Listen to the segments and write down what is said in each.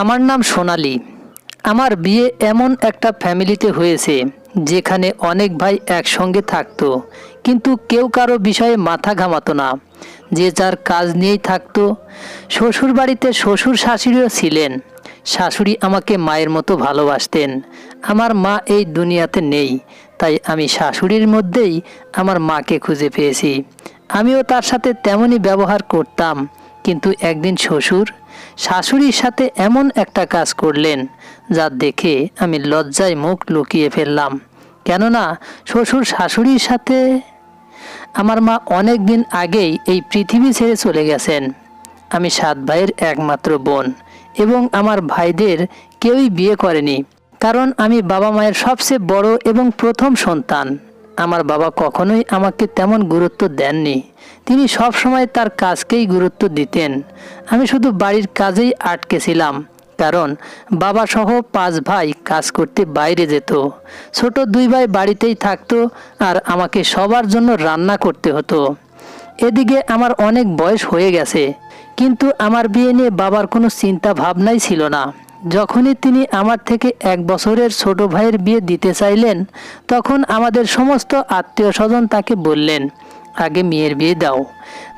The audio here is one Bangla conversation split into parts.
আমার নাম সোনালি। আমার বিয়ে এমন একটা ফ্যামিলিতে হয়েছে, যেখানে অনেক ভাই একসঙ্গে থাকতো, কিন্তু কেউ কারও বিষয়ে মাথা ঘামাতো না। যে যার কাজ নিয়েই থাকতো শ্বশুর বাড়িতে শ্বশুর শাশুড়িও ছিলেন। শাশুড়ি আমাকে মায়ের মতো ভালোবাসতেন। আমার মা এই দুনিয়াতে নেই, তাই আমি শাশুড়ির মধ্যেই আমার মাকে খুঁজে পেয়েছি। আমিও তার সাথে তেমনই ব্যবহার করতাম, কিন্তু একদিন শ্বশুর শাশুড়ির সাথে এমন একটা কাজ করলেন, যা দেখে আমি লজ্জায় মুখ লুকিয়ে ফেললাম। কেননা, শ্বশুর শাশুড়ির সাথে আমার মা অনেক দিন আগেই এই পৃথিবী ছেড়ে চলে গেছেন। আমি সাত ভাইয়ের একমাত্র বোন এবং আমার ভাইদের কেউই বিয়ে করেনি, কারণ আমি বাবা মায়ের সবচেয়ে বড় এবং প্রথম সন্তান। আমার বাবা কখনোই আমাকে তেমন গুরুত্ব দেননি। তিনি সব সময় তার কাজকেই গুরুত্ব দিতেন। আমি শুধু বাড়ির কাজেই আটকে ছিলাম, কারণ বাবা সহ পাঁচ ভাই কাজ করতে বাইরে যেত। ছোট দুই ভাই বাড়িতেই থাকতো আর আমাকে সবার জন্য রান্না করতে হতো। এদিকে আমার অনেক বয়স হয়ে গেছে, কিন্তু আমার বিয়ে নিয়ে বাবার কোনো চিন্তা ভাবনাই ছিল না। যখনই তিনি আমার থেকে এক বছরের ছোট ভাইয়ের বিয়ে দিতে চাইলেন, তখন আমাদের সমস্ত আত্মীয় স্বজন তাকে বললেন, আগে মেয়ের বিয়ে দাও।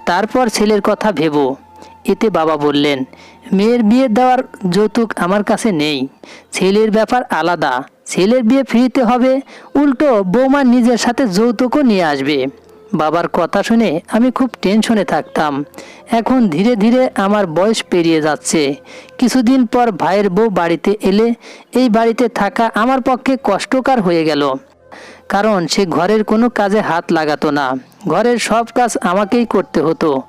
তারপর ছেলের কথা ভেবো। এতে বাবা বললেন, মেয়ের বিয়ে দেওয়ার যৌতুক আমার কাছে নেই। ছেলের ব্যাপার আলাদা। ছেলের বিয়ে ফ্রিতে হবে। উল্টো বৌমা নিজের সাথে যৌতুকও নিয়ে আসবে। বাবার কথা শুনে আমি খুব টেনশনে থাকতাম। এখন ধীরে ধীরে আমার বয়স পেরিয়ে যাচ্ছে। কিছুদিন পর ভাইয়ের বউ বাড়িতে এলে এই বাড়িতে থাকা আমার পক্ষে কষ্টকর হয়ে গেল। কারণ সে ঘরের কোনো কাজে হাত লাগাতো না। ঘরের সব কাজ আমাকেই করতে হতো।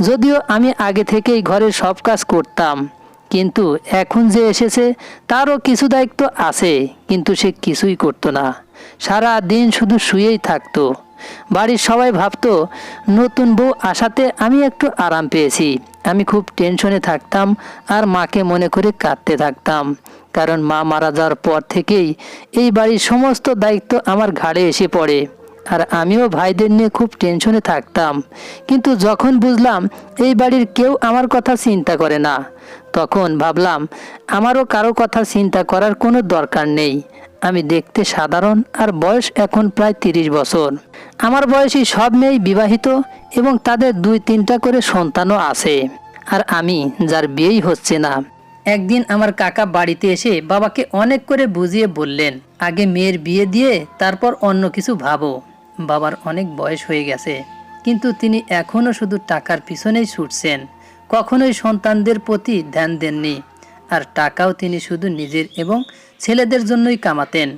যদিও আমি আগে থেকেই ঘরের সব কাজ করতাম। কিন্তু এখন যে এসেছে, তারও কিছু দায়িত্ব আছে, কিন্তু সে কিছুই করতো না। সারা দিন শুধু শুয়েই থাকতো। বাড়ির সবাই ভাবতো, নতুন বউ আসাতে আমি একটু আরাম পেয়েছি। আমি খুব টেনশনে থাকতাম আর মাকে মনে করে কাঁদতে থাকতাম। কারণ মা মারা যাওয়ার পর থেকেই এই বাড়ির সমস্ত দায়িত্ব আমার ঘাড়ে এসে পড়ে। আর আমিও ভাইদের নিয়ে খুব টেনশনে থাকতাম। কিন্তু যখন বুঝলাম এই বাড়ির কেউ আমার কথা চিন্তা করে না, তখন ভাবলাম, আমারও কারও কথা চিন্তা করার কোনো দরকার নেই। আমি দেখতে সাধারণ আর বয়স এখন প্রায় তিরিশ বছর। আমার বয়সী সব মেয়েই বিবাহিত এবং তাদের দুই তিনটা করে সন্তানও আছে। আর আমি, যার বিয়েই হচ্ছে না। একদিন আমার কাকা বাড়িতে এসে বাবাকে অনেক করে বুঝিয়ে বললেন, আগে মেয়ের বিয়ে দিয়ে তারপর অন্য কিছু ভাবো। বাবার অনেক বয়স হয়ে গেছে, কিন্তু তিনি এখনও শুধু টাকার পিছনেই ছুটছেন। কখনোই সন্তানদের প্রতি ধ্যান দেননি। আর টাকাও তিনি শুধু নিজের এবং ছেলেদের জন্যই কামাতেন।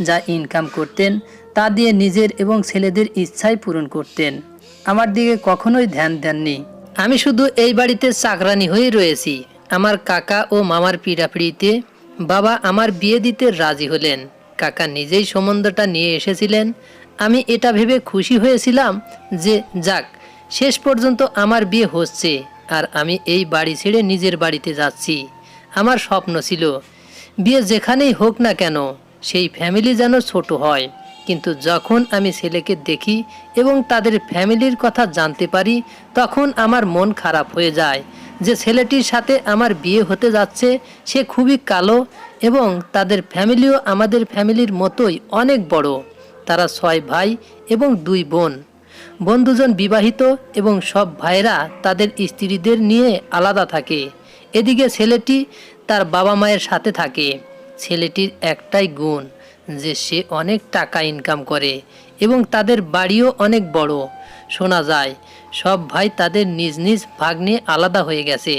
যা ইনকাম করতেন, তা দিয়ে নিজের এবং ছেলেদের ইচ্ছাই পূরণ করতেন। আমার দিকে কখনোই ধ্যান দেননি। আমি শুধু এই বাড়িতে চাকরানি হয়ে রয়েছি। আমার কাকা ও মামার পিড়াপিড়িতে বাবা আমার বিয়ে দিতে রাজি হলেন। কাকা নিজেই সম্বন্ধটা নিয়ে এসেছিলেন। আমি এটা ভেবে খুশি হয়েছিলাম যে, যাক, শেষ পর্যন্ত আমার বিয়ে হচ্ছে আর আমি এই বাড়ি ছেড়ে নিজের বাড়িতে যাচ্ছি। আমার স্বপ্ন ছিল। বিয়ে যেখানেই হোক না কেন, সেই ফ্যামিলি যেন ছোট হয়। কিন্তু যখন আমি ছেলেকে দেখি এবং তাদের ফ্যামিলির কথা জানতে পারি, তখন আমার মন খারাপ হয়ে যায় যে ছেলেটির সাথে আমার বিয়ে হতে যাচ্ছে, সে খুবই কালো এবং তাদের ফ্যামিলিও আমাদের ফ্যামিলির মতোই অনেক বড়। তারা ছয় ভাই এবং দুই বোন। বন্ধুজন বিবাহিত এবং সব ভাইরা তাদের স্ত্রীদের নিয়ে আলাদা থাকে। এদিকে ছেলেটি তার বাবা মায়ের সাথে থাকে। ছেলেটির একটাই গুণ, যে সে অনেক টাকা ইনকাম করে এবং তাদের বাড়িও অনেক বড়। শোনা যায়, সব ভাই তাদের নিজ নিজ ভাগ নিয়ে আলাদা হয়ে গেছে।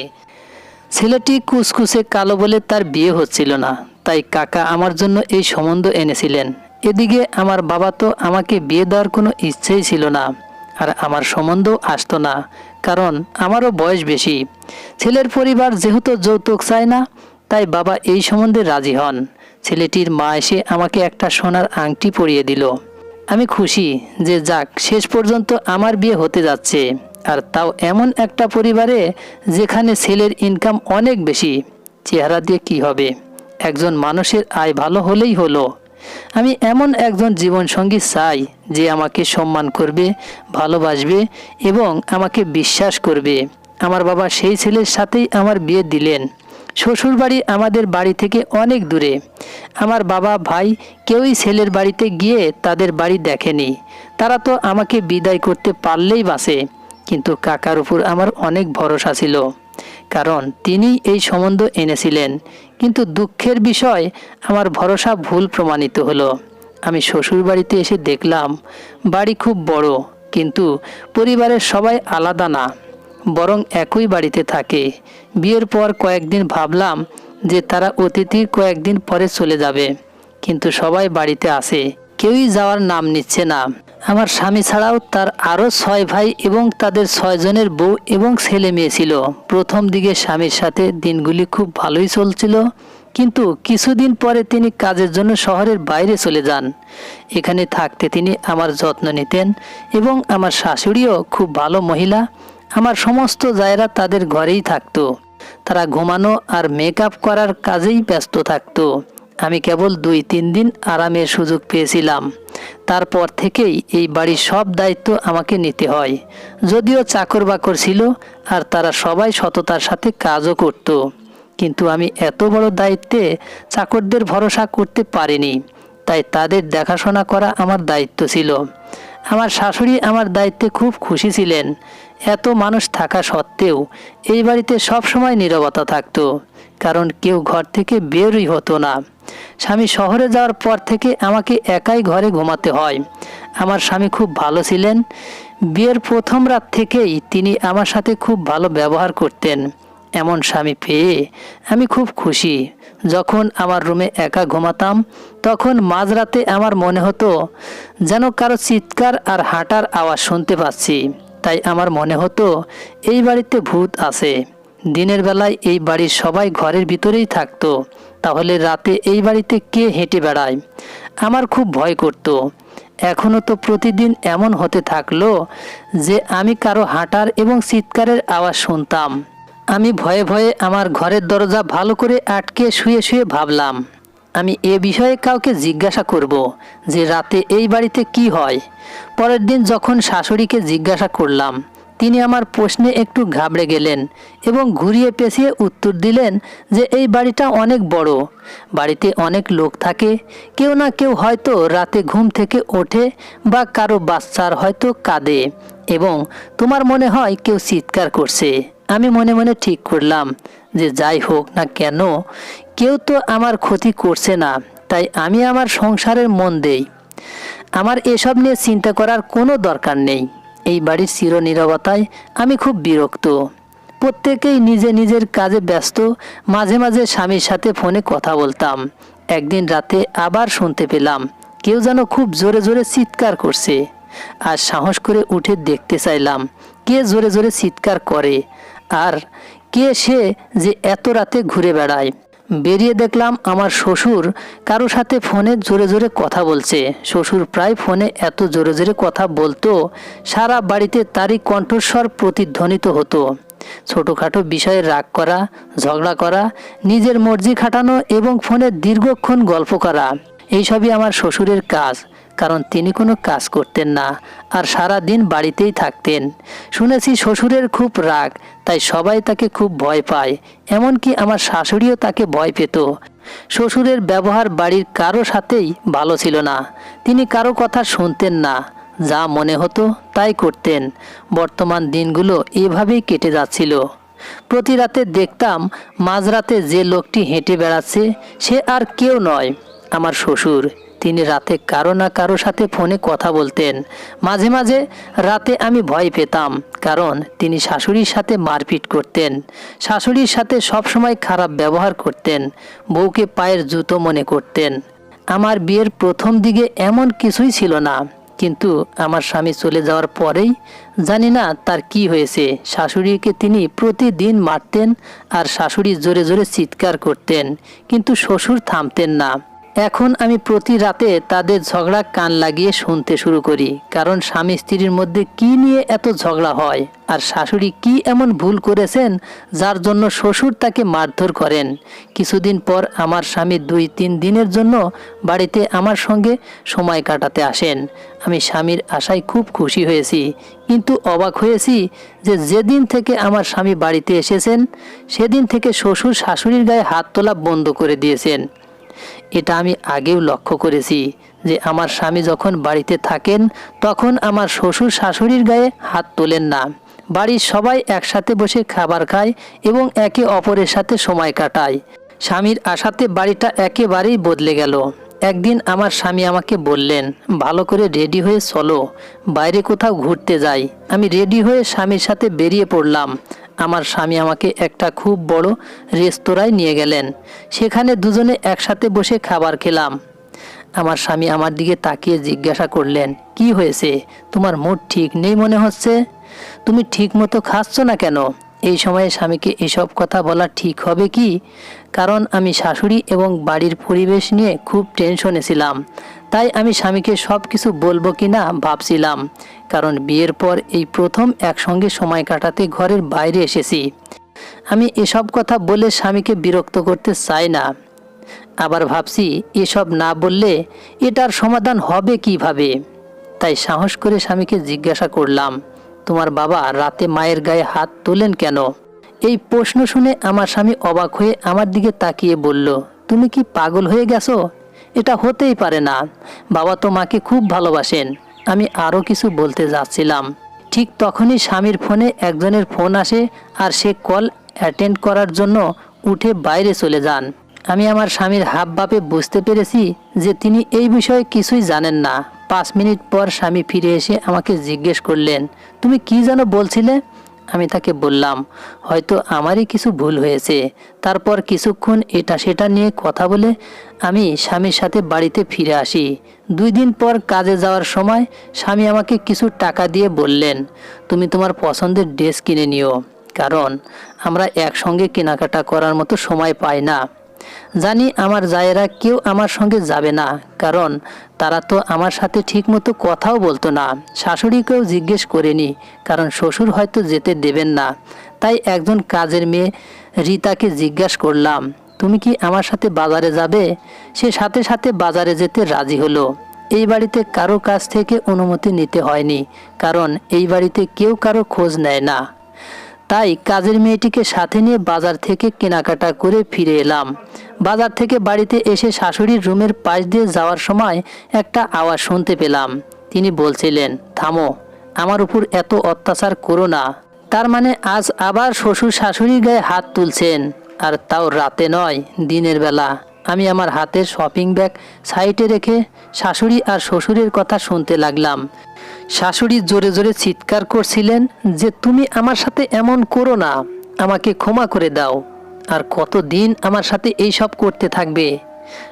ছেলেটি কুসকুসে কালো বলে তার বিয়ে হচ্ছিল না, তাই কাকা আমার জন্য এই সম্বন্ধ এনেছিলেন। এদিকে আমার বাবা তো আমাকে বিয়ে দেওয়ার কোনো ইচ্ছেই ছিল না, আর আমার সম্বন্ধও আসতো না কারণ আমারও বয়স বেশি। ছেলের পরিবার যেহেতু যৌতুক চায় না, তাই বাবা এই সম্বন্ধে রাজি হন। ছেলেটির মা এসে আমাকে একটা সোনার আংটি পরিয়ে দিল। আমি খুশি যে যাক, শেষ পর্যন্ত আমার বিয়ে হতে যাচ্ছে। আর তাও এমন একটা পরিবারে যেখানে ছেলের ইনকাম অনেক বেশি। চেহারা দিয়ে কি হবে? একজন মানুষের আয় ভালো হলেই হলো। আমি এমন একজন জীবনসঙ্গী চাই যে আমাকে সম্মান করবে, ভালোবাসবে এবং আমাকে বিশ্বাস করবে। আমার বাবা সেই ছেলের সাথেই আমার বিয়ে দিলেন। শ্বশুরবাড়ি আমাদের বাড়ি থেকে অনেক দূরে। আমার বাবা ভাই কেউই ছেলের বাড়িতে গিয়ে তাদের বাড়ি দেখেনি। তারা তো আমাকে বিদায় করতে পারলেই বাসে কিন্তু কাকার উপর আমার অনেক ভরসা ছিল। কারণ তিনি এই সম্বন্ধ এনেছিলেন। কিন্তু দুঃখের বিষয়, আমার ভরসা ভুল প্রমাণিত হলো। আমি শ্বশুর বাড়িতে এসে দেখলাম, বাড়ি খুব বড়, কিন্তু পরিবারের সবাই আলাদা না। বরং একই বাড়িতে থাকে। বিয়ের পর কয়েকদিন ভাবলাম যে তারা অতিথির কয়েকদিন পরে চলে যাবে। কিন্তু সবাই বাড়িতে আসে। কেউই যাওয়ার নাম নিচ্ছে না। আমার স্বামী ছাড়াও তার আরও ছয় ভাই এবং তাদের ছয়জনের বউ এবং ছেলে মেয়ে ছিল। প্রথম দিকে স্বামীর সাথে দিনগুলি খুব ভালোই চলছিল, কিন্তু কিছুদিন পরে তিনি কাজের জন্য শহরের বাইরে চলে যান। এখানে থাকতে তিনি আমার যত্ন নিতেন এবং আমার শাশুড়িও খুব ভালো মহিলা। আমার সমস্ত জায়গা তাদের ঘরেই থাকতো। তারা ঘুমানো আর মেকআপ করার কাজেই ব্যস্ত থাকতো। আমি কেবল দুই তিন দিন আরামের সুযোগ পেয়েছিলাম। তারপর থেকেই এই বাড়ির সব দায়িত্ব আমাকে নিতে হয়। যদিও চাকর বাকর ছিল আর তারা সবাই সততার সাথে কাজও করত। কিন্তু আমি এত বড় দায়িত্বে চাকরদের ভরসা করতে পারিনি, তাই তাদের দেখাশোনা করা আমার দায়িত্ব ছিল। আমার শাশুড়ি আমার দায়িত্বে খুব খুশি ছিলেন। এত মানুষ থাকা সত্ত্বেও এই বাড়িতে সব সময় নীরবতা থাকতো। কারণ কেউ ঘর থেকে বেরই হতো না। স্বামী শহরে যাওয়ার পর থেকে আমাকে একাই ঘরে ঘুমাতে হয়। আমার স্বামী খুব ভালো ছিলেন। বিয়ের প্রথম রাত থেকেই তিনি আমার সাথে খুব ভালো ব্যবহার করতেন। এমন স্বামী পেয়ে আমি খুব খুশি। যখন আমার রুমে একা ঘুমাতাম, তখন মাঝরাতে আমার মনে হতো যেন কারও চিৎকার আর হাঁটার আওয়াজ শুনতে পাচ্ছি। তাই আমার মনে হতো, এই বাড়িতে ভূত আছে। দিনের বেলায় এই বাড়ির সবাই ঘরের ভিতরেই থাকতো। তাহলে রাতে এই বাড়িতে কে হেঁটে বেড়ায়? আমার খুব ভয় করতো। এখনও তো প্রতিদিন এমন হতে থাকল যে আমি কারও হাঁটার এবং চিৎকারের আওয়াজ শুনতাম। আমি ভয়ে ভয়ে আমার ঘরের দরজা ভালো করে আটকে শুয়ে শুয়ে ভাবলাম, আমি এ বিষয়ে কাউকে জিজ্ঞাসা করব যে রাতে এই বাড়িতে কি হয়? পরের দিন যখন শাশুড়িকে জিজ্ঞাসা করলাম তিনি আমার প্রশ্নে একটু ঘাবড়ে গেলেন এবং ঘুরিয়ে পেঁচিয়ে উত্তর দিলেন যে এই বাড়িটা অনেক বড়। বাড়িতে অনেক লোক থাকে। কেউ না কেউ হয়তো রাতে ঘুম থেকে ওঠে বা কারও বাচ্চার হয়তো কাঁদে এবং তোমার মনে হয় কেউ চিৎকার করছে। আমি মনে মনে ঠিক করলাম যে যাই হোক না কেন, কেউ তো আমার ক্ষতি করছে না, তাই আমি আমার সংসারের মন দেই। আমার এসব নিয়ে চিন্তা করার কোনো দরকার নেই। এই বাড়ির চিরনীরবতায় আমি খুব বিরক্ত। প্রত্যেকেই নিজে নিজের কাজে ব্যস্ত, মাঝে মাঝে স্বামীর সাথে ফোনে কথা বলতাম। একদিন রাতে আবার শুনতে পেলাম, কেউ যেন খুব জোরে জোরে চিৎকার করছে। আর সাহস করে উঠে দেখতে চাইলাম, কে জোরে জোরে চিৎকার করে, আর কে সে যে এত রাতে ঘুরে বেড়ায়। বেরিয়ে দেখলাম আমার শ্বশুর কারও সাথে ফোনে জোরে জোরে কথা বলছে। শ্বশুর প্রায় ফোনে এত জোরে জোরে কথা বলতো, সারা বাড়িতে তারই কণ্ঠস্বর প্রতিধ্বনিত হতো। ছোটোখাটো বিষয়ে রাগ করা, ঝগড়া করা, নিজের মর্জি খাটানো এবং ফোনে দীর্ঘক্ষণ গল্প করা, এইসবই আমার শ্বশুরের কাজ। কারণ তিনি কোনো কাজ করতেন না আর সারা দিন বাড়িতেই থাকতেন। শুনেছি শ্বশুরের খুব রাগ, তাই সবাই তাকে খুব ভয় পায়। এমনকি আমার শাশুড়িও তাকে ভয় পেত। শ্বশুরের ব্যবহার বাড়ির কারও সাথেই ভালো ছিল না। তিনি কারও কথা শুনতেন না। যা মনে হতো তাই করতেন। বর্তমান দিনগুলো এভাবেই কেটে যাচ্ছিল। প্রতি রাতে দেখতাম মাঝরাতে যে লোকটি হেঁটে বেড়াচ্ছে, সে আর কেউ নয়, আমার শ্বশুর। তিনি রাতে কারও না কারও সাথে ফোনে কথা বলতেন। মাঝে মাঝে রাতে আমি ভয় পেতাম, কারণ তিনি শাশুড়ির সাথে মারপিট করতেন। শাশুড়ির সাথে সবসময় খারাপ ব্যবহার করতেন, বউকে পায়ের জুতো মনে করতেন। আমার বিয়ের প্রথম দিকে এমন কিছুই ছিল না, কিন্তু আমার স্বামী চলে যাওয়ার পরেই জানি না তার কি হয়েছে। শাশুড়িকে তিনি প্রতিদিন মারতেন আর শাশুড়ি জোরে জোরে চিৎকার করতেন, কিন্তু শ্বশুর থামতেন না। এখন আমি প্রতি রাতে তাদের ঝগড়া কান লাগিয়ে শুনতে শুরু করি, কারণ স্বামী স্ত্রীর মধ্যে কি নিয়ে এত ঝগড়া হয়, আর শাশুড়ি কি এমন ভুল করেছেন যার জন্য শ্বশুর তাকে মারধর করেন। কিছুদিন পর আমার স্বামী দুই তিন দিনের জন্য বাড়িতে আমার সঙ্গে সময় কাটাতে আসেন। আমি স্বামীর আশায় খুব খুশি হয়েছি, কিন্তু অবাক হয়েছি যে যেদিন থেকে আমার স্বামী বাড়িতে এসেছেন, সেদিন থেকে শ্বশুর শাশুড়ির গায়ে হাত তোলা বন্ধ করে দিয়েছেন। এটা আমি আগেও লক্ষ্য করেছি যে আমার স্বামী যখন বাড়িতে থাকেন, তখন আমার শ্বশুর শাশুড়ির গায়ে হাত তোলেন না। বাড়ির সবাই একসাথে বসে খাবার খায় এবং একে অপরের সাথে সময় কাটায়। স্বামীর আশাতে বাড়িটা একেবারেই বদলে গেল। একদিন আমার স্বামী আমাকে বললেন, ভালো করে রেডি হয়ে চলো, বাইরে কোথাও ঘুরতে যাই। আমি রেডি হয়ে স্বামীর সাথে বেরিয়ে পড়লাম। আমার স্বামী আমাকে একটা খুব বড় রেস্তোরাঁয় নিয়ে গেলেন। সেখানে দুজনে একসাথে বসে খাবার খেলাম। আমার স্বামী আমার দিকে তাকিয়ে জিজ্ঞাসা করলেন, কি হয়েছে? তোমার মুড ঠিক নেই মনে হচ্ছে? তুমি ঠিক মতো খাচ্ছ না কেন? এই সময়ে স্বামীকে এসব কথা বলা ঠিক হবে কি? কারণ আমি শাশুড়ি এবং বাড়ির পরিবেশ নিয়ে খুব টেনশনে ছিলাম। তাই আমি স্বামীকে সব কিছু বলব কি না ভাবছিলাম, কারণ বিয়ের পর এই প্রথম একসঙ্গে সময় কাটাতে ঘরের বাইরে এসেছি। আমি এসব কথা বলে স্বামীকে বিরক্ত করতে চাই না। আবার ভাবছি, এসব না বললে এটার সমাধান হবে কীভাবে? তাই সাহস করে স্বামীকে জিজ্ঞাসা করলাম, তোমার বাবা রাতে মায়ের গায়ে হাত তোলেন কেন? এই প্রশ্ন শুনে আমার স্বামী অবাক হয়ে আমার দিকে তাকিয়ে বলল, তুমি কি পাগল হয়ে গেছো? এটা হতেই পারে না। বাবা তো মাকে খুব ভালোবাসেন। আমি আরও কিছু বলতে যাচ্ছিলাম। ঠিক তখনই স্বামীর ফোনে একজনের ফোন আসে আর সে কল অ্যাটেন্ড করার জন্য উঠে বাইরে চলে যান। আমি আমার স্বামীর হাব বাপে বুঝতে পেরেছি যে তিনি এই বিষয়ে কিছুই জানেন না। পাঁচ মিনিট পর স্বামী ফিরে এসে আমাকে জিজ্ঞেস করলেন, তুমি কি যেন বলছিলে? আমি তাকে বললাম, হয়তো আমারই কিছু ভুল হয়েছে। তারপর কিছুক্ষণ এটা সেটা নিয়ে কথা বলে আমি স্বামীর সাথে বাড়িতে ফিরে আসি। দুই দিন পর কাজে যাওয়ার সময় স্বামী আমাকে কিছু টাকা দিয়ে বললেন, তুমি তোমার পছন্দের ড্রেস কিনে নিও। কারণ আমরা একসঙ্গে কেনাকাটা করার মতো সময় পাই না। জানি আমার জায়েরা কেউ আমার সঙ্গে যাবে না, কারণ তারা তো আমার সাথে ঠিকমতো কথাও বলতো না। শাশুড়িকেও জিজ্ঞেস করেনি, কারণ শ্বশুর হয়তো যেতে দেবেন না। তাই একজন কাজের মেয়ে রিতাকে জিজ্ঞাসা করলাম, তুমি কি আমার সাথে বাজারে যাবে? সে সাথে সাথে বাজারে যেতে রাজি হলো। এই বাড়িতে কারও কাছ থেকে অনুমতি নিতে হয়নি, কারণ এই বাড়িতে কেউ কারও খোঁজ নেয় না। তাই কাজের মেয়েটিকে সাথে নিয়ে বাজার থেকে কেনাকাটা করে ফিরে এলাম। বাজার থেকে বাড়িতে এসে শাশুড়ির রুমের পাশ দিয়ে যাওয়ার সময় একটা আওয়াজ শুনতে পেলাম। তিনি বলছিলেন, থামো, আমার উপর এত অত্যাচার করো না। তার মানে আজ আবার শ্বশুর শাশুড়ির গায়ে হাত তুলছেন, আর তাও রাতে নয়, দিনের বেলা। আমি আমার হাতের শপিং ব্যাগ সাইডে রেখে শাশুড়ি আর শ্বশুরের কথা শুনতে লাগলাম। শাশুড়ি জোরে জোরে চিৎকার করছিলেন যে, তুমি আমার সাথে এমন করো না, আমাকে ক্ষমা করে দাও। আর কতদিন আমার সাথে এই সব করতে থাকবে?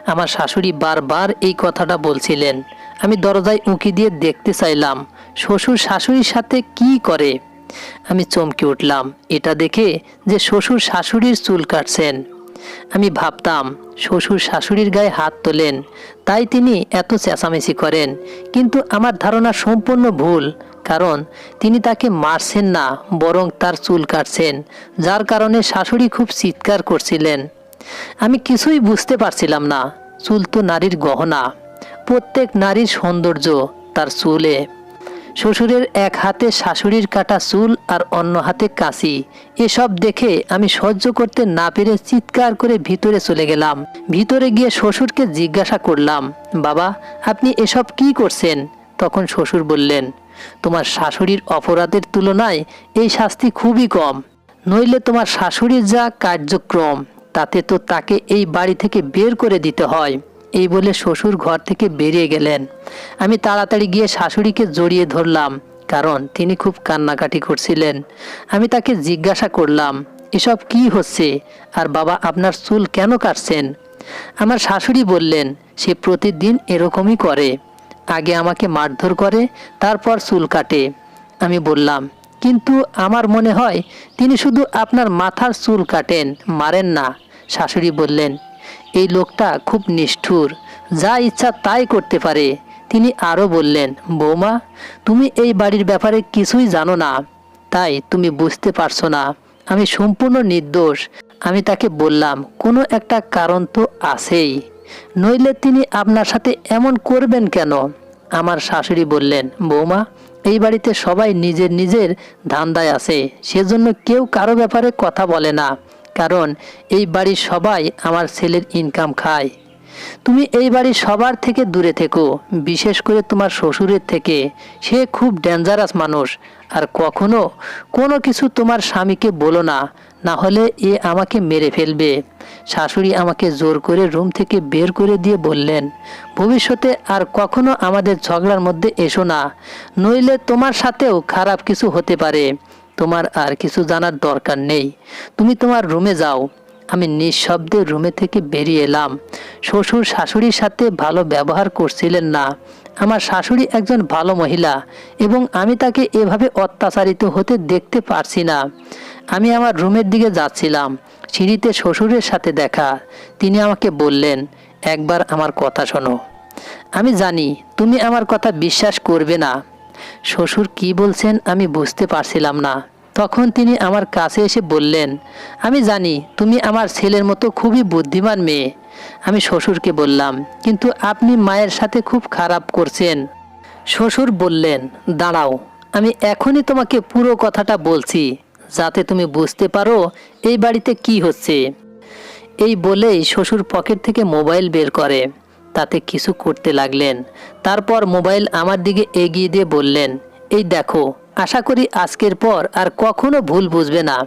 আমার শাশুড়ি বারবার এই কথাটা বলছিলেন। আমি দরজায় উঁকি দিয়ে দেখতে চাইলাম, শ্বশুর শাশুড়ির সাথে কি করে? আমি চমকে উঠলাম, এটা দেখে যে শ্বশুর শাশুড়ির চুল কাটছেন। আমি ভাবতাম, শ্বশুর শাশুড়ির গায়ে হাত তোলেন, তাই তিনি এত চেঁচামেচি করেন। কিন্তু আমার ধারণা সম্পূর্ণ ভুল, কারণ তিনি তাকে মারছেন না, বরং তার চুল কাটছেন, যার কারণে শাশুড়ি খুব চিৎকার করছিলেন। আমি কিছুই বুঝতে পারছিলাম না, চুল তো নারীর গহনা, প্রত্যেক নারীর সৌন্দর্য তার চুলে। শ্বশুরের এক হাতে শাশুড়ির কাটা চুল আর অন্য হাতে কাঁচি এসব দেখে আমি সহ্য করতে না পেরে চিৎকার করে ভিতরে চলে গেলাম। ভিতরে গিয়ে শ্বশুরকে জিজ্ঞাসা করলাম, বাবা, আপনি এসব কি করছেন? তখন শ্বশুর বললেন, তোমার শাশুড়ির অপরাধের তুলনায় এই শাস্তি খুবই কম। নইলে তোমার শাশুড়ির যা কার্যক্রম, তাতে তো তাকে এই বাড়ি থেকে বের করে দিতে হয়। এই বলে শ্বশুর ঘর থেকে বেরিয়ে গেলেন। আমি তাড়াতাড়ি গিয়ে শাশুড়িকে জড়িয়ে ধরলাম, কারণ তিনি খুব কান্নাকাটি করছিলেন। আমি তাকে জিজ্ঞাসা করলাম, এসব কি হচ্ছে? আর বাবা, আপনার চুল কেন কাটছেন? আমার শাশুড়ি বললেন, সে প্রতিদিন এরকমই করে। আগে আমাকে মারধর করে, তারপর চুল কাটে। আমি বললাম, কিন্তু আমার মনে হয় তিনি শুধু আপনার মাথার চুল কাটেন, মারেন না। শাশুড়ি বললেন এই লোকটা খুব নিষ্ঠুর, যা ইচ্ছা তাই করতে পারে। তিনি আরও বললেন, বৌমা, তুমি এই বাড়ির ব্যাপারে কিছুই জানো না। তাই তুমি বুঝতে পারছ না। আমি সম্পূর্ণ নির্দোষ। আমি তাকে বললাম, কোনো একটা কারণ তো আছেই। নইলে তিনি আপনার সাথে এমন করবেন কেন? আমার শাশুড়ি বললেন, বৌমা, এই বাড়িতে সবাই নিজের নিজের ধান্দায় আছে। সেজন্য কেউ কারও ব্যাপারে কথা বলে না। কারণ এই বাড়ির সবাই আমার ছেলের ইনকাম খায়। তুমি এই বাড়ির সবার থেকে দূরে থেকো, বিশেষ করে তোমার শ্বশুরের থেকে। সে খুব ডেঞ্জারাস মানুষ। আর কখনো কোনো কিছু তোমার স্বামীকে বলো না না হলে এ আমাকে মেরে ফেলবে। শাশুড়ি আমাকে জোর করে রুম থেকে বের করে দিয়ে বললেন, ভবিষ্যতে আর কখনো আমাদের ঝগড়ার মধ্যে এসো না, নইলে তোমার সাথেও খারাপ কিছু হতে পারে। তোমার আর কিছু জানার দরকার নেই। তুমি তোমার রুমে যাও। আমি নিঃশব্দে রুমে থেকে বেরিয়ে এলাম। শ্বশুর শাশুড়ির সাথে ভালো ব্যবহার করছিলেন না। আমার শাশুড়ি একজন ভালো মহিলা এবং আমি তাকে এভাবে অত্যাচারিত হতে দেখতে পারছি না। আমি আমার রুমের দিকে যাচ্ছিলাম, সিঁড়িতে শ্বশুরের সাথে দেখা। তিনি আমাকে বললেন, একবার আমার কথা শোনো। আমি জানি তুমি আমার কথা বিশ্বাস করবে না। শ্বশুর কি বলছেন আমি বুঝতে পারছিলাম না। তখন তিনি আমার কাছে এসে বললেন, আমি জানি তুমি আমার ছেলের মতো খুবই বুদ্ধিমান মেয়ে। আমি শ্বশুরকে বললাম, কিন্তু আপনি মায়ের সাথে খুব খারাপ করছেন। শ্বশুর বললেন, দাঁড়াও, আমি এখনই তোমাকে পুরো কথাটা বলছি, যাতে তুমি বুঝতে পারো এই বাড়িতে কি হচ্ছে। এই বলেই শ্বশুর পকেট থেকে মোবাইল বের করে। তাতে কিছু করতে লাগলেন। তারপর মোবাইল আমার দিকে এগিয়ে দিয়ে বললেন, এই দেখো, আশা করি আজকের পর আর কখনো ভুল বুঝবে না।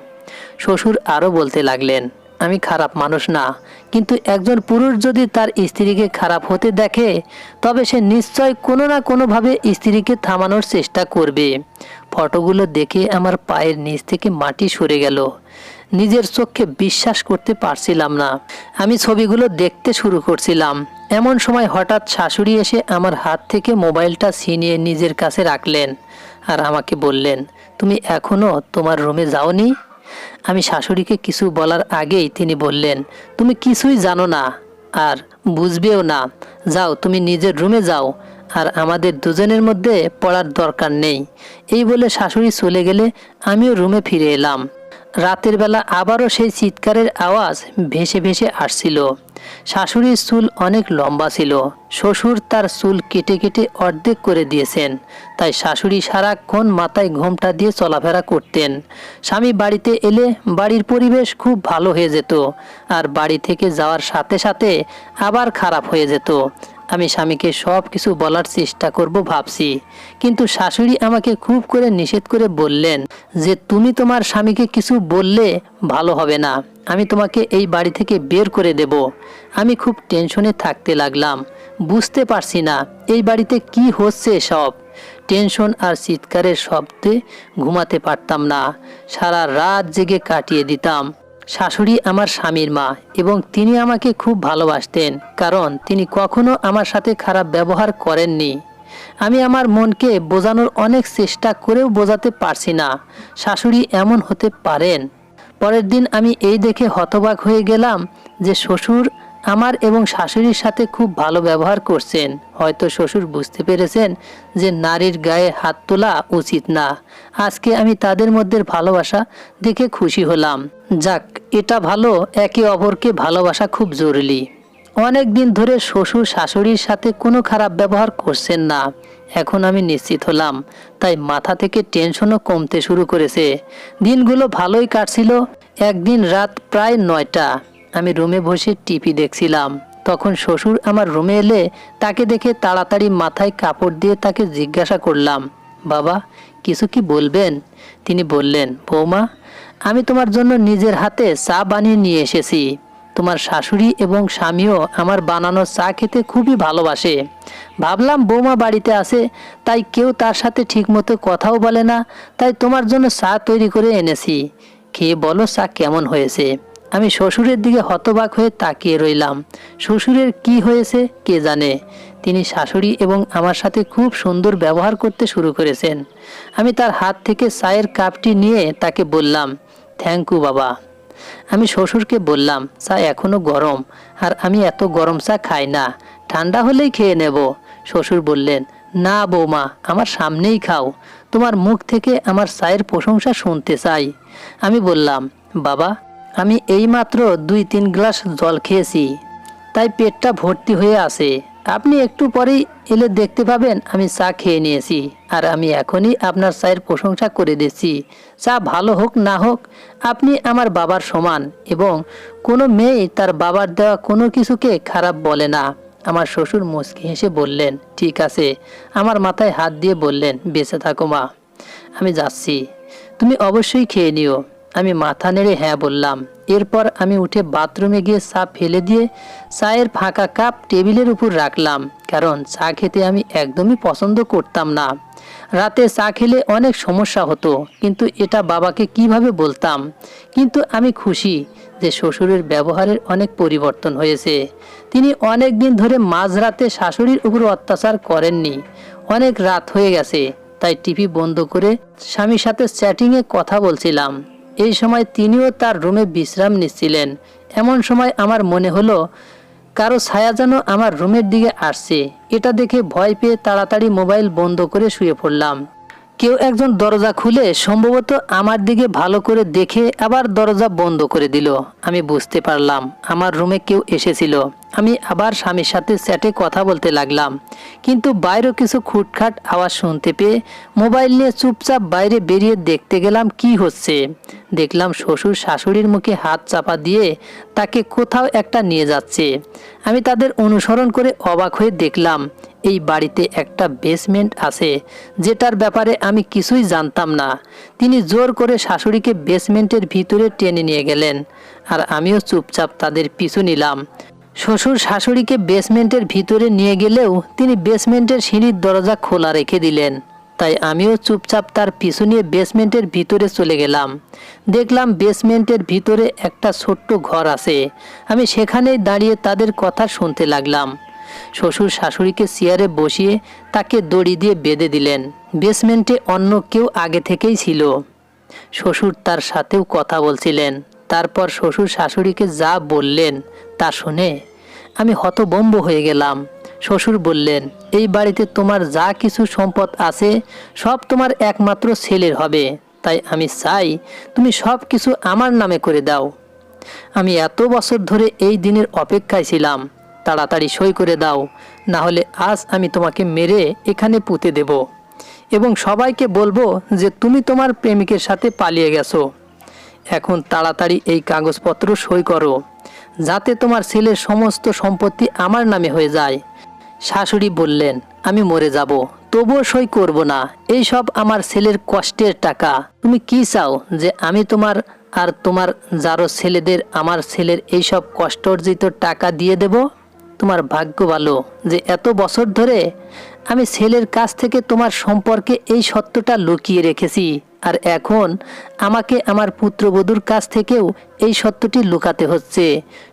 শ্বশুর আরও বলতে লাগলেন, আমি খারাপ মানুষ না, কিন্তু একজন পুরুষ যদি তার স্ত্রীকে খারাপ হতে দেখে, তবে সে নিশ্চয় কোনো না কোনোভাবে স্ত্রীকে থামানোর চেষ্টা করবে। ফটোগুলো দেখে আমার পায়ের নিচ থেকে মাটি সরে গেল। নিজের চোখে বিশ্বাস করতে পারছিলাম না। আমি ছবিগুলো দেখতে শুরু করছিলাম। এমন সময় হঠাৎ শাশুড়ি এসে আমার হাত থেকে মোবাইলটা ছিনিয়ে নিজের কাছে রাখলেন আর আমাকে বললেন, তুমি এখনও তোমার রুমে যাওনি? আমি শাশুড়িকে কিছু বলার আগেই তিনি বললেন, তুমি কিছুই জানো না আর বুঝবেও না। যাও, তুমি নিজের রুমে যাও আর আমাদের দুজনের মধ্যে পড়ার দরকার নেই। এই বলে শাশুড়ি চলে গেলে আমিও রুমে ফিরে এলাম। রাতের বেলা আবারও সেই চিৎকারের আওয়াজ ভেসে ভেসে আসছিল। শাশুড়ির চুল অনেক লম্বা ছিল। শ্বশুর তার চুল কেটে কেটে অর্ধেক করে দিয়েছেন। তাই শাশুড়ি সারাক্ষণ মাথায় ঘোমটা দিয়ে চলাফেরা করতেন। স্বামী বাড়িতে এলে বাড়ির পরিবেশ খুব ভালো হয়ে যেত। আর বাড়ি থেকে যাওয়ার সাথে সাথে আবার খারাপ হয়ে যেত। আমি স্বামীকে সব কিছু বলার চেষ্টা করব ভাবছি। কিন্তু শাশুড়ি আমাকে খুব করে নিষেধ করে বললেন যে তুমি তোমার স্বামীকে কিছু বললে ভালো হবে না। আমি তোমাকে এই বাড়ি থেকে বের করে দেব। আমি খুব টেনশনে থাকতে লাগলাম। বুঝতে পারছি না, এই বাড়িতে কি হচ্ছে সব টেনশন আর চিৎকারের শব্দে ঘুমাতে পারতাম না। সারা রাত জেগে কাটিয়ে দিতাম। শাশুড়ি আমার স্বামীর মা এবং তিনি আমাকে খুব ভালোবাসতেন, কারণ তিনি কখনো আমার সাথে খারাপ ব্যবহার করেননি। আমি আমার মনকে বোঝানোর অনেক চেষ্টা করেও বোঝাতে পারছি না, শাশুড়ি এমন হতে পারেন। পরের দিন আমি এই দেখে হতবাক হয়ে গেলাম যে শ্বশুর আমার এবং শাশুড়ির সাথে খুব ভালো ব্যবহার করছেন। হয়তো শ্বশুর বুঝতে পেরেছেন যে নারীর গায়ে হাত তোলা উচিত না। আজকে আমি তাদের মধ্যে ভালোবাসা দেখে খুশি হলাম। যাক, এটা ভালো, একে অপরকে ভালোবাসা খুব জরুরি। অনেক দিন ধরে শ্বশুর শাশুড়ির সাথে কোনো খারাপ ব্যবহার করছেন না। এখন আমি নিশ্চিত হলাম, তাই মাথা থেকে টেনশনও কমতে শুরু করেছে। দিনগুলো ভালোই কাটছিল, একদিন রাত প্রায় নয়টা। আমি রুমে বসে টিভি দেখছিলাম। তখন শ্বশুর আমার রুমে এলে তাকে দেখে তাড়াতাড়ি মাথায় কাপড় দিয়ে তাকে জিজ্ঞাসা করলাম, বাবা, কিছু কি বলবেন? তিনি বললেন, বৌমা, আমি তোমার জন্য নিজের হাতে চা বানিয়ে নিয়ে এসেছি। তোমার শাশুড়ি এবং স্বামীও আমার বানানো চা খেতে খুবই ভালোবাসে। ভাবলাম বৌমা বাড়িতে আছে, তাই কেউ তার সাথে ঠিকমতো কথাও বলে না, তাই তোমার জন্য চা তৈরি করে এনেছি। খেয়ে বলো চা কেমন হয়েছে? আমি শ্বশুরের দিকে হতবাক হয়ে তাকিয়ে রইলাম। শ্বশুরের কি হয়েছে কে জানে? তিনি শাশুড়ি এবং আমার সাথে খুব সুন্দর ব্যবহার করতে শুরু করেছেন। আমি তার হাত থেকে চায়ের কাপটি নিয়ে তাকে বললাম, থ্যাংক ইউ বাবা। আমি শ্বশুরকে বললাম, চা এখনও গরম, আর আমি এত গরম চা খাই না, ঠান্ডা হলেই খেয়ে নেব। শ্বশুর বললেন, না বৌমা, আমার সামনেই খাও, তোমার মুখ থেকে আমার চায়ের প্রশংসা শুনতে চাই। আমি বললাম, বাবা আমি এইমাত্র দুই তিন গ্লাস জল খেয়েছি, তাই পেটটা ভর্তি হয়ে আছে। আপনি একটু পরেই এলে দেখতে পাবেন আমি চা খেয়ে নিয়েছি, আর আমি এখনই আপনার চায়ের প্রশংসা করে দিচ্ছি। চা ভালো হোক না হোক, আপনি আমার বাবার সমান, এবং কোনো মেয়ে তার বাবার দেওয়া কোনো কিছুকে খারাপ বলে না। আমার শ্বশুর মুচকি হেসে বললেন, ঠিক আছে। আমার মাথায় হাত দিয়ে বললেন, বেঁচে থাকো মা। আমি যাচ্ছি। তুমি অবশ্যই খেয়ে নিও। আমি মাথা নেড়ে হ্যাঁ বললাম। এরপর আমি উঠে বাথরুমে গিয়ে চা ফেলে দিয়ে চায়ের ফাঁকা কাপ টেবিলের উপর রাখলাম, কারণ চা খেতে আমি একদমই পছন্দ করতাম না। রাতে চা খেলে অনেক সমস্যা হতো, কিন্তু এটা বাবাকে কীভাবে বলতাম? কিন্তু আমি খুশি যে শ্বশুরের ব্যবহারের অনেক পরিবর্তন হয়েছে। তিনি অনেক দিন ধরে মাঝরাতে শাশুড়ির উপর অত্যাচার করেননি। অনেক রাত হয়ে গেছে, তাই টিভি বন্ধ করে স্বামীর সাথে চ্যাটিংয়ে কথা বলছিলাম। এই সময় তিনিও তার রুমে বিশ্রাম নিচ্ছিলেন। এমন সময় আমার মনে হলো, কারও ছায়া যেন আমার রুমের দিকে আসছে। এটা দেখে ভয় পেয়ে তাড়াতাড়ি মোবাইল বন্ধ করে শুয়ে পড়লাম। কেউ একজন দরজা খুলে সম্ভবত আমার দিকে ভালো করে দেখে আবার দরজা বন্ধ করে দিল। আমি বুঝতে পারলাম, আমার রুমে কেউ এসেছিল। আমি আবার স্বামীর সাথে চ্যাটে কথা বলতে লাগলাম। কিন্তু বাইরেও কিছু খুটখাট আওয়াজ শুনতে পেয়ে মোবাইল নিয়ে চুপচাপ বাইরে বেরিয়ে দেখতে গেলাম কি হচ্ছে। দেখলাম শ্বশুর শাশুড়ির মুখে হাত চাপা দিয়ে তাকে কোথাও একটা নিয়ে যাচ্ছে। আমি তাদের অনুসরণ করে অবাক হয়ে দেখলাম এই বাড়িতে একটা বেসমেন্ট আছে, যেটার ব্যাপারে আমি কিছুই জানতাম না। তিনি জোর করে শাশুড়িকে বেসমেন্টের ভিতরে টেনে নিয়ে গেলেন, আর আমিও চুপচাপ তাদের পিছু নিলাম। শ্বশুর শাশুড়িকে বেসমেন্টের ভিতরে নিয়ে গেলেও তিনি বেসমেন্টের সিঁড়ির দরজা খোলা রেখে দিলেন। তাই আমিও চুপচাপ তার পিছু নিয়ে বেসমেন্টের ভিতরে চলে গেলাম। দেখলাম বেসমেন্টের ভিতরে একটা ছোট্ট ঘর আছে। আমি সেখানেই দাঁড়িয়ে তাদের কথা শুনতে লাগলাম। শ্বশুর শাশুড়িকে চেয়ারে বসিয়ে তাকে দড়ি দিয়ে বেঁধে দিলেন। বেসমেন্টে অন্য কেউ আগে থেকেই ছিল। শ্বশুর তার সাথেও কথা বলছিলেন। তারপর শ্বশুর শাশুড়িকে যা বললেন তা শুনে আমি হতবম্ব হয়ে গেলাম। শ্বশুর বললেন, এই বাড়িতে তোমার যা কিছু সম্পদ আছে, সব তোমার একমাত্র ছেলের হবে। তাই আমি চাই তুমি সব কিছু আমার নামে করে দাও। আমি এত বছর ধরে এই দিনের অপেক্ষায় ছিলাম। তাড়াতাড়ি সই করে দাও না হলে আজ আমি তোমাকে মেরে এখানে পুঁতে দেব। এবং সবাইকে বলব যে তুমি তোমার প্রেমিকের সাথে পালিয়ে গেছো। এখন তাড়াতাড়ি এই কাগজপত্র সই করো, যাতে তোমার ছেলের সমস্ত সম্পত্তি আমার নামে হয়ে যায়। শাশুড়ি বললেন, আমি মরে যাব, তবুও সই করব না। এই সব আমার ছেলের কষ্টের টাকা। তুমি কি চাও যে আমি তোমার আর তোমার যারো ছেলেদের আমার ছেলের এই সব কষ্ট অর্জিত টাকা দিয়ে দেব? তোমার ভাগ্য ভালো যে এত বছর ধরে আমি ছেলের কাছ থেকে তোমার সম্পর্কে এই সত্যটা লুকিয়ে রেখেছি। আর এখন আমাকে আমার পুত্রবধূর কাছ থেকেও এই সত্যটি লুকাতে হচ্ছে।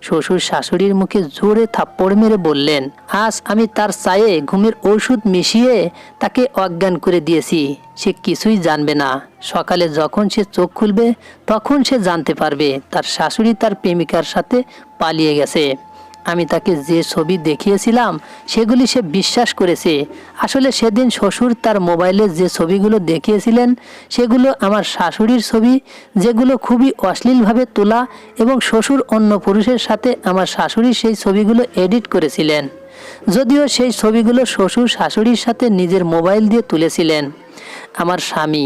শ্বশুর শাশুড়ির মুখে জোরে থাপ্পড় মেরে বললেন, আজ আমি তার চায়ে ঘুমের ঔষধ মিশিয়ে তাকে অজ্ঞান করে দিয়েছি। সে কিছুই জানবে না। সকালে যখন সে চোখ খুলবে, তখন সে জানতে পারবে তার শাশুড়ি তার প্রেমিকার সাথে পালিয়ে গেছে। আমি তাকে যে ছবি দেখিয়েছিলাম, সেগুলি সে বিশ্বাস করেছে। আসলে সেদিন শ্বশুর তার মোবাইলে যে ছবিগুলো দেখিয়েছিলেন, সেগুলো আমার শাশুড়ির ছবি, যেগুলো খুবই অশ্লীলভাবে তোলা এবং শ্বশুর অন্য পুরুষের সাথে আমার শাশুড়ি সেই ছবিগুলো এডিট করেছিলেন। যদিও সেই ছবিগুলো শ্বশুর শাশুড়ির সাথে নিজের মোবাইল দিয়ে তুলেছিলেন। আমার স্বামী,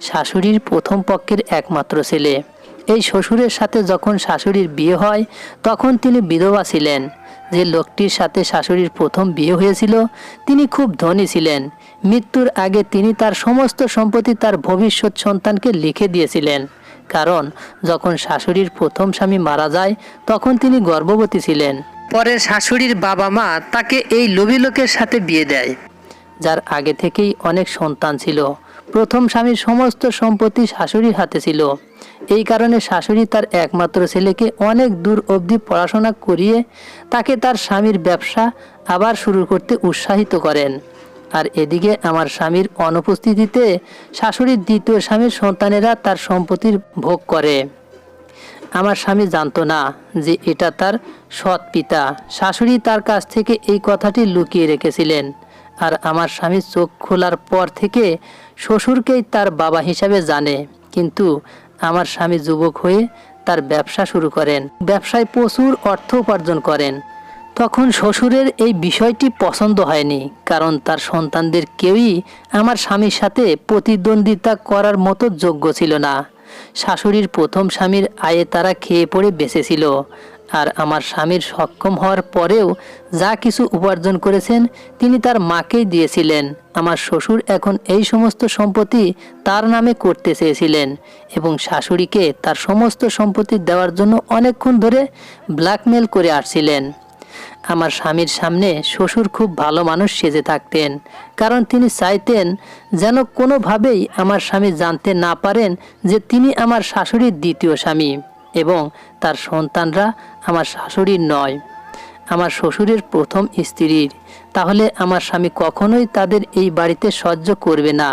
শাশুড়ির প্রথম পক্ষের একমাত্র ছেলে। এই শ্বশুরের সাথে যখন শাশুড়ির বিয়ে হয়, তখন তিনি বিধবা ছিলেন। যে লোকটির সাথে শাশুড়ির প্রথম বিয়ে হয়েছিল, তিনি খুব ধনী ছিলেন। মৃত্যুর আগে তিনি তার সমস্ত সম্পত্তি তার ভবিষ্যৎ সন্তানকে লিখে দিয়েছিলেন। কারণ, যখন শাশুড়ির প্রথম স্বামী মারা যায়, তখন তিনি গর্ভবতী ছিলেন। পরে শাশুড়ির বাবা মা তাকে এই লোভী লোকের সাথে বিয়ে দেয়, যার আগে থেকেই অনেক সন্তান ছিল। প্রথম স্বামীর সমস্ত সম্পত্তি শাশুড়ির হাতে ছিল। এই কারণে শাশুড়ি তার একমাত্র ছেলেকে অনেক দূর অবধি পড়াশোনা করিয়ে তাকে তার স্বামীর ব্যবসা আবার শুরু করতে উৎসাহিত করেন। আর এদিকে আমার স্বামীর অনুপস্থিতিতে শাশুড়ির দ্বিতীয় স্বামীর সন্তানেরা তার সম্পত্তির ভোগ করে। আমার স্বামী জানতো না যে এটা তার সৎ পিতা। শাশুড়ি তার কাছ থেকে এই কথাটি লুকিয়ে রেখেছিলেন। আর আমার স্বামী চোখ খোলার পর থেকে শ্বশুরকেই তার বাবা হিসাবে জানে। কিন্তু আমার স্বামী যুবক হয়ে তার ব্যবসা শুরু করেন। ব্যবসায় প্রচুর অর্থ উপার্জন করেন। তখন শ্বশুরের এই বিষয়টি পছন্দ হয়নি, কারণ তার সন্তানদের কেউই আমার স্বামীর সাথে প্রতিদ্বন্দ্বিতা করার মতো যোগ্য ছিল না। শাশুড়ির প্রথম স্বামীর আয়ে তারা খেয়ে পড়ে বেঁচেছিল আর আমার স্বামীর সক্ষম হওয়ার পরেও যা কিছু উপার্জন করেছেন, তিনি তার মাকেই দিয়েছিলেন। আমার শ্বশুর এখন এই সমস্ত সম্পত্তি তার নামে করতে চেয়েছিলেন এবং শাশুড়িকে তার সমস্ত সম্পত্তি দেওয়ার জন্য অনেকক্ষণ ধরে ব্ল্যাকমেল করে আসছিলেন। আমার স্বামীর সামনে শ্বশুর খুব ভালো মানুষ সেজে থাকতেন, কারণ তিনি চাইতেন যেন কোনোভাবেই আমার স্বামী জানতে না পারেন যে তিনি আমার শাশুড়ির দ্বিতীয় স্বামী। এবং তার সন্তানরা আমার শাশুড়ির নয়, আমার শ্বশুরের প্রথম স্ত্রীর। তাহলে আমার স্বামী কখনোই তাদের এই বাড়িতে সহ্য করবে না।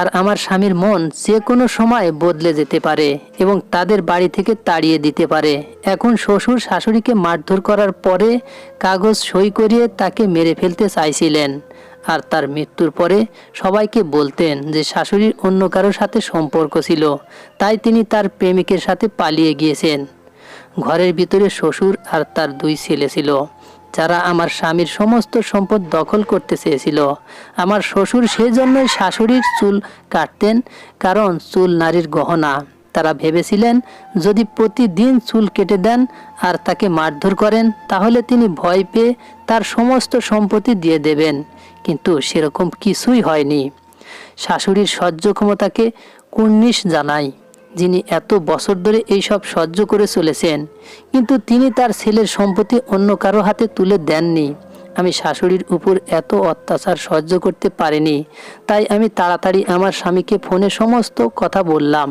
আর আমার স্বামীর মন যে কোনো সময় বদলে যেতে পারে এবং তাদের বাড়ি থেকে তাড়িয়ে দিতে পারে। এখন শ্বশুর শাশুড়িকে মারধর করার পরে কাগজ সই করিয়ে তাকে মেরে ফেলতে চাইছিলেন। আর তার মৃত্যুর পরে সবাইকে বলতেন যে শাশুড়ির অন্য কারোর সাথে সম্পর্ক ছিল। তাই তিনি তার প্রেমিকের সাথে পালিয়ে গিয়েছেন। ঘরের ভিতরে শ্বশুর আর তার দুই ছেলে ছিল। যারা আমার স্বামীর সমস্ত সম্পদ দখল করতে চেয়েছিল। আমার শ্বশুর সেই জন্যই শাশুড়ির চুল কাটতেন, কারণ চুল নারীর গহনা। তারা ভেবেছিলেন, যদি প্রতিদিন চুল কেটে দেন আর তাকে মারধর করেন, তাহলে তিনি ভয় পেয়ে তার সমস্ত সম্পত্তি দিয়ে দেবেন। কিন্তু সেরকম কিছুই হয়নি। শাশুড়ির সহ্য ক্ষমতাকে কুর্নিশ জানাই, যিনি এত বছর ধরে এইসব সহ্য করে চলেছেন, কিন্তু তিনি তার ছেলের সম্পত্তি অন্য কারও হাতে তুলে দেননি। আমি শাশুড়ির উপর এত অত্যাচার সহ্য করতে পারিনি, তাই আমি তাড়াতাড়ি আমার স্বামীকে ফোনে সমস্ত কথা বললাম।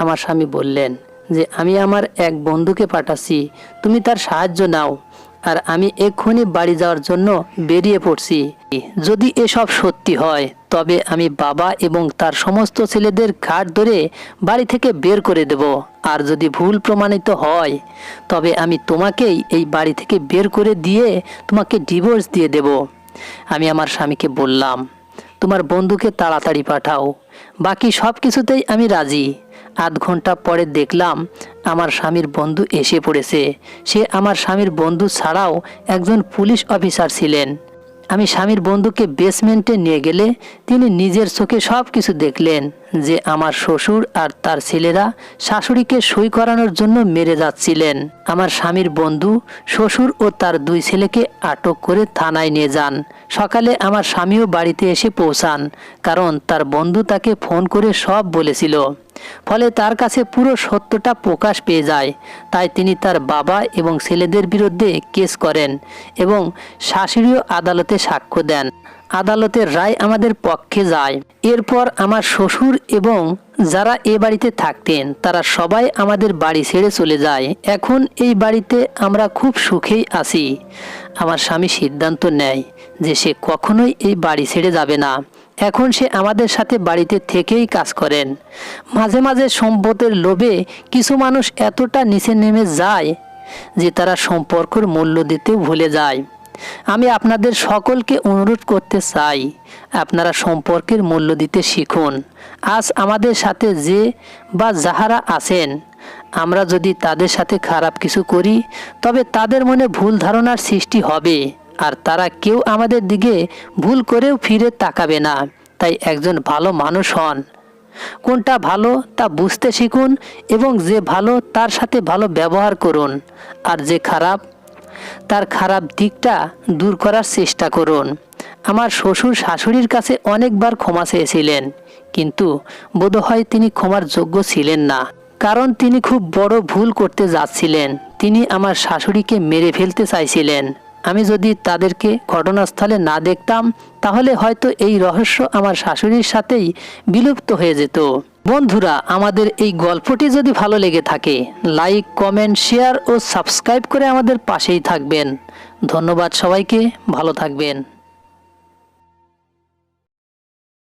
আমার স্বামী বললেন যে, আমি আমার এক বন্ধুকে পাঠাচ্ছি, তুমি তার সাহায্য নাও। আর আমি এক্ষুনি বাড়ি যাওয়ার জন্য বেরিয়ে পড়ছি। যদি এসব সত্যি হয়, তবে আমি বাবা এবং তার সমস্ত ছেলেদের ঘাট ধরে বাড়ি থেকে বের করে দেব। আর যদি ভুল প্রমাণিত হয়, তবে আমি তোমাকেই এই বাড়ি থেকে বের করে দিয়ে তোমাকে ডিভোর্স দিয়ে দেব। আমি আমার স্বামীকে বললাম, তোমার বন্ধুকে তাড়াতাড়ি পাঠাও। বাকি সব কিছুতেই আমি রাজি। আধ ঘণ্টা পরে দেখলাম আমার স্বামীর বন্ধু এসে পড়েছে। সে আমার স্বামীর বন্ধু ছাড়াও একজন পুলিশ অফিসার ছিলেন। আমি স্বামীর বন্ধুকে বেসমেন্টে নিয়ে গেলে তিনি নিজের চোখে সব কিছু দেখলেন। যে আমার শ্বশুর আর তার ছেলেরা শাশুড়িকে সই করানোর জন্য মেরে যাচ্ছিলেন। আমার স্বামীর বন্ধু, শ্বশুর ও তার দুই ছেলেকে আটক করে থানায় নিয়ে যান। সকালে আমার স্বামীও বাড়িতে এসে পৌঁছান, কারণ তার বন্ধু তাকে ফোন করে সব বলেছিল। ফলে তার কাছে পুরো সত্যটা প্রকাশ পেয়ে যায়। তাই তিনি তার বাবা এবং ছেলেদের বিরুদ্ধে কেস করেন এবং শাশুড়িও আদালতে সাক্ষ্য দেন। আদালতের রায় আমাদের পক্ষে যায়। এরপর আমার শ্বশুর এবং যারা এ বাড়িতে থাকতেন, তারা সবাই আমাদের বাড়ি ছেড়ে চলে যায়। এখন এই বাড়িতে আমরা খুব সুখেই আছি। আমার স্বামী সিদ্ধান্ত নেয় যে সে কখনোই এই বাড়ি ছেড়ে যাবে না। এখন সে আমাদের সাথে বাড়িতে থেকেই কাজ করেন। মাঝে মাঝে সম্পদের লোভে কিছু মানুষ এতটা নিচে নেমে যায় যে তারা সম্পর্কর মূল্য দিতেও ভুলে যায়। আমি আপনাদের সকলকে অনুরোধ করতে চাই, আপনারা সম্পর্কের মূল্য দিতে শিখুন। আজ আমাদের সাথে যে বা যাহারা আছেন, আমরা যদি তাদের সাথে খারাপ কিছু করি, তবে তাদের মনে ভুল ধারণার সৃষ্টি হবে, আর তারা কেউ আমাদের দিকে ভুল করেও ফিরে তাকাবে না, তাই একজন ভালো মানুষ হন। কোনটা ভালো তা বুঝতে শিখুন এবং যে ভালো তার সাথে ভালো ব্যবহার করুন, আর যে খারাপ তার খারাপ দিকটা দূর করার চেষ্টা করুন। আমার শ্বশুর শাশুড়ির কাছে অনেকবার ক্ষমা চেয়েছিলেন, কিন্তু বোধহয় তিনি ক্ষমার যোগ্য ছিলেন না। কারণ তিনি খুব বড় ভুল করতে যাচ্ছিলেন। তিনি আমার শাশুড়িকে মেরে ফেলতে চাইছিলেন। আমি যদি তাদেরকে ঘটনাস্থলে না দেখতাম, তাহলে হয়তো এই রহস্য আমার শাশুড়ির সাথেই বিলুপ্ত হয়ে যেত। বন্ধুরা, আমাদের এই গল্পটি যদি ভালো লেগে থাকে, লাইক, কমেন্ট, শেয়ার ও সাবস্ক্রাইব করে আমাদের পাশেই থাকবেন। ধন্যবাদ সবাইকে, ভালো থাকবেন।